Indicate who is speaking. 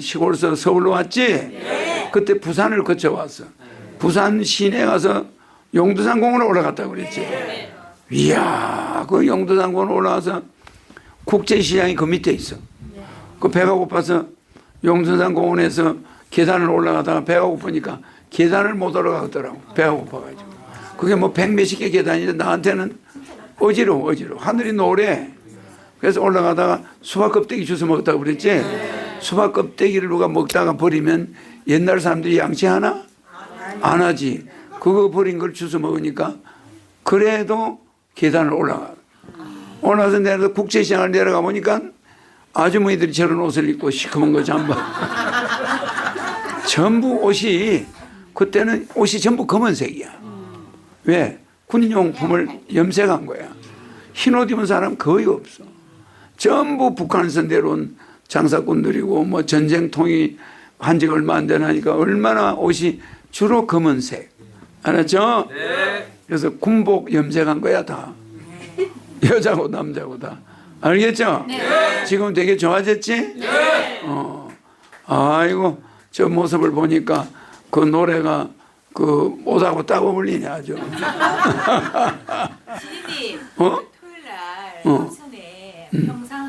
Speaker 1: 시골에서 서울로 왔지? 그때 부산을 거쳐왔어. 부산 시내 가서 용두산 공원에 올라갔다고 그랬지. 이야, 그 용두산 공원 올라가서 국제시장이 그 밑에 있어. 그 배가 고파서 용두산 공원에서 계단을 올라가다가 배가 고프니까 계단을 못 올라가더라고. 배가 고파가지고. 그게 뭐 백 몇십 개 계단인데 나한테는 어지러워, 어지러워. 하늘이 노래. 그래서 올라가다가 수박 껍데기 주워 먹었다고 그랬지? 수박 껍데기를 누가 먹다가 버리면 옛날 사람들이 양치하나? 안 하지. 그거 버린 걸 주워 먹으니까 그래도 계단을 올라가. 올라가서 내려서 국제시장을 내려가 보니까 아주머니들이 저런 옷을 입고 시커먼 거 잠바. 전부 옷이 그때는 옷이 전부 검은색이야. 왜? 군인용품을 염색한 거야. 흰 옷 입은 사람 거의 없어. 전부 북한에서 내려온 장사꾼들이고 뭐 전쟁통이 한 지가 얼마 안 되나니까 얼마나 옷이 주로 검은색. 알았죠? 그래서 군복 염색한 거야 다. 여자고 남자고 다. 알겠죠? 지금 되게 좋아졌지? 어. 아이고 저 모습을 보니까 그 노래가 그 옷하고 딱 어울리네 아주.
Speaker 2: 지님
Speaker 1: 어?
Speaker 2: 토요일 날
Speaker 1: 어.
Speaker 2: 선